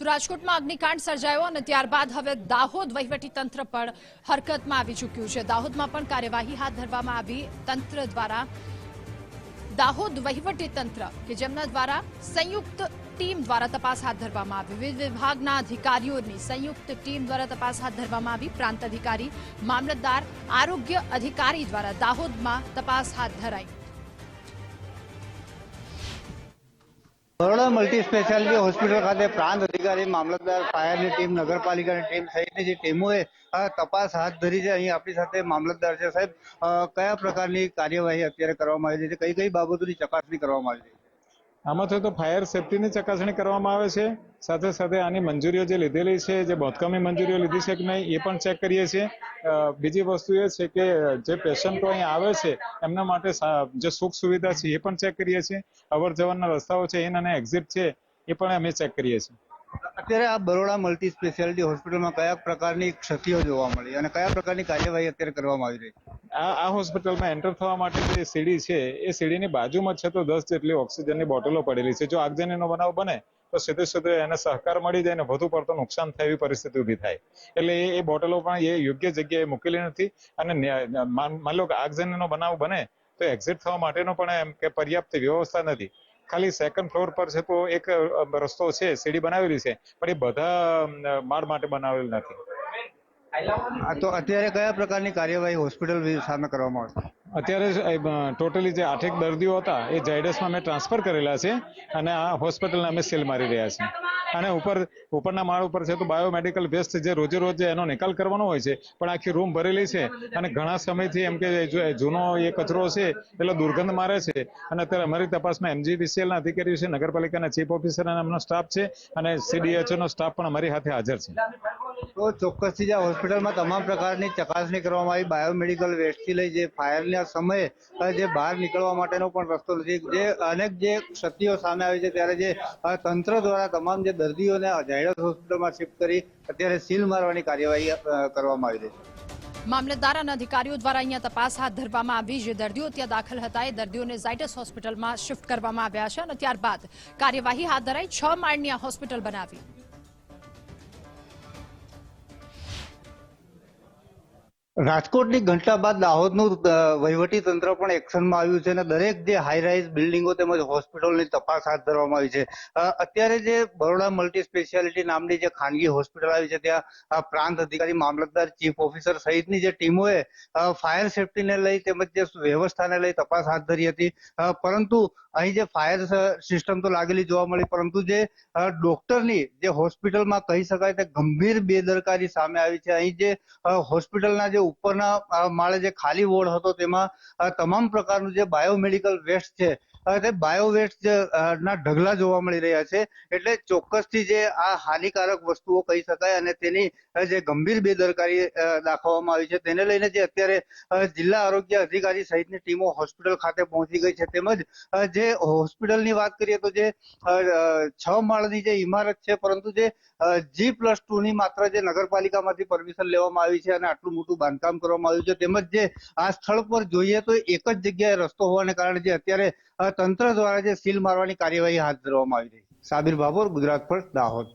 તો રાજકોટમાં અગ્નિકાંડ સર્જાયો અને ત્યારબાદ હવે દાહોદ વહીવટી તંત્ર પણ હરકતમાં આવી ચૂક્યું છે. દાહોદમાં પણ કાર્યવાહી હાથ ધરવામાં આવી. તંત્ર દ્વારા દાહોદ વહીવટી તંત્ર કે જેમના દ્વારા સંયુક્ત ટીમ દ્વારા તપાસ હાથ ધરવામાં આવી. વિવિધ વિભાગના અધિકારીઓની સંયુક્ત ટીમ દ્વારા તપાસ હાથ ધરવામાં આવી. પ્રાંત અધિકારી, મામલતદાર, આરોગ્ય અધિકારી દ્વારા દાહોદમાં તપાસ હાથ ધરાઈ. બરોડા મલ્ટી સ્પેશિયાલિટી હોસ્પિટલ ખાતે પ્રાંત અધિકારી, મામલતદાર, ફાયરની ટીમ, નગરપાલિકાની ટીમ સહિતની જે ટીમોએ તપાસ હાથ ધરી છે. અહીં આપણી સાથે મામલતદાર છે. સાહેબ કયા પ્રકારની કાર્યવાહી અત્યારે કરવામાં આવી છે? કઈ કઈ બાબતોની ચકાસણી કરવામાં આવી છે? આમાંથી તો ફાયર સેફટીની ચકાસણી કરવામાં આવે છે. સાથે સાથે આની મંજૂરીઓ જે લીધેલી છે, જે બાંધકામની મંજૂરીઓ લીધી છે કે નહીં, એ પણ ચેક કરીએ છીએ. બીજી વસ્તુ એ છે કે જે પેશન્ટો અહીં આવે છે એમના માટે જે સુખ સુવિધા છે એ પણ ચેક કરીએ છીએ. અવર જવરના રસ્તાઓ છે એન અને એક્ઝિટ છે એ પણ અમે ચેક કરીએ છીએ. અત્યારે આ બરોડા મલ્ટી સ્પેશિયાલિટી હોસ્પિટલમાં કયા પ્રકારની ક્ષતિઓ જોવા મળી અને કયા પ્રકારની કાર્યવાહી અત્યારે કરવામાં આવી રહી? આ આ હોસ્પિટલમાં એન્ટર થવા માટે જે સીડી છે એ સીડીની બાજુમાં છે તો દસ જેટલી ઓક્સિજનની બોટલો પડેલી છે. જો આગજનીનો બનાવ બને તો સીધે સીધે એને સહકાર મળી જાય ને વધુ પડતો નુકસાન થાય પરિસ્થિતિ ઊભી થાય. એટલે એ બોટલો પણ એ યોગ્ય જગ્યાએ મૂકેલી નથી અને માન લો કે આગજનીનો બનાવ બને, તો એક્ઝિટ થવા માટેનો પણ એમ કે પર્યાપ્ત વ્યવસ્થા નથી. ખાલી સેકન્ડ ફ્લોર પર છે તો એક રસ્તો છે, સીડી બનાવેલી છે, પણ એ બધા માળ માટે બનાવેલ નથી. તો અત્યારે કયા પ્રકારની કાર્યવાહી હોસ્પિટલ સામે કરવામાં આવશે? અત્યારે ટોટલી જે આઠેક દર્દીઓ હતા, એ ઝાયડસમાં મેં ટ્રાન્સફર કરેલા છે અને આ હોસ્પિટલને અમે સીલ મારી રહ્યા છીએ અને ઉપર, ઉપરના માળ ઉપર છે તો બાયોમેડિકલ વેસ્ટ જે રોજે રોજ એનો નિકાલ કરવાનો હોય છે, પણ આખી રૂમ ભરેલી છે અને ઘણા સમયથી એમ કે જૂનો એ કચરો છે, એટલે દુર્ગંધ મારે છે. અને અત્યારે અમારી તપાસમાં MGVCL ના અધિકારીઓ છે, નગરપાલિકાના ચીફ ઓફિસર અને એમનો સ્ટાફ છે અને સીડીએચઓનો સ્ટાફ પણ અમારી સાથે હાજર છે. તો ચોક્કસથી જે હોસ્પિટલમાં તમામ પ્રકારની ચકાસણી કરવામાં આવી. બાયોમેડિકલ વેસ્ટથી લઈ જે ફાયરના સમયે જે બહાર નીકળવા માટેનો પણ રસ્તો નથી. જે અનેક જે ક્ષતિઓ સામે આવી છે, ત્યારે જે તંત્ર દ્વારા તમામ જે દર્દીઓને જાહેરાત હોસ્પિટલમાં શિફ્ટ કરી અત્યારે સીલ મારવાની કાર્યવાહી કરવામાં આવી રહી છે. મામલતદાર અને અધિકારીઓ દ્વારા અહીંયા તપાસ હાથ ધરવામાં આવી. જે દર્દીઓ ત્યાં દાખલ હતા, એ દર્દીઓને ઝાયટસ હોસ્પિટલમાં શિફ્ટ કરવામાં આવ્યા છે અને ત્યારબાદ કાર્યવાહી હાથ ધરાઈ છ માળની આ હોસ્પિટલ બનાવી. રાજકોટની ઘટના બાદ દાહોદનું વહીવટી તંત્ર પણ એક્શનમાં આવ્યું છે અને દરેક જે હાઈ રાઇઝ બિલ્ડિંગો તેમજ હોસ્પિટલની તપાસ હાથ ધરવામાં આવી છે. અત્યારે જે બરોડા મલ્ટી સ્પેશિયાલિટી નામની જે ખાનગી હોસ્પિટલ આવી છે, ત્યાં પ્રાંત અધિકારી, મામલતદાર ચીફ ઓફિસર સહિતની જે ટીમોએ ફાયર સેફટીને લઈ તેમજ જે વ્યવસ્થાને લઈ તપાસ હાથ ધરી હતી. પરંતુ અહીં જે ફાયર સિસ્ટમ તો લાગેલી જોવા મળી, પરંતુ જે ડોક્ટરની જે હોસ્પિટલમાં કહી શકાય તે ગંભીર બેદરકારી સામે આવી છે. અહીં જે હોસ્પિટલના જે ઉપરના માળે જે ખાલી વોર્ડ હતો તેમાં તમામ પ્રકારનું જે બાયોમેડિકલ વેસ્ટ છે તે બાયો વેસ્ટ ના ઢગલા જોવા મળી રહ્યા છે. એટલે ચોક્કસથી જે આ હાનિકારક વસ્તુઓ કહી શકાય અને તેની જે ગંભીર બેદરકારી દાખવવામાં આવી છે, તેને લઈને જે અત્યારે જિલ્લા આરોગ્ય અધિકારી સહિતની ટીમો હોસ્પિટલ ખાતે પહોંચી ગઈ છે. તેમજ જે હોસ્પિટલની વાત કરીએ તો જે છ માળની જે ઇમારત છે, પરંતુ જે જી પ્લસ ટુ ની માત્ર જે નગરપાલિકામાંથી પરમિશન લેવામાં આવી છે અને આટલું મોટું બાંધકામ કરવામાં આવ્યું છે. તેમજ જે આ સ્થળ પર જોઈએ તો એક જ જગ્યાએ રસ્તો હોવાને કારણે જે અત્યારે તંત્ર દ્વારા જે સીલ મારવાની કાર્યવાહી હાથ ધરવામાં આવી રહી સાબિર બાબોર, ગુજરાત પર દાહોદ.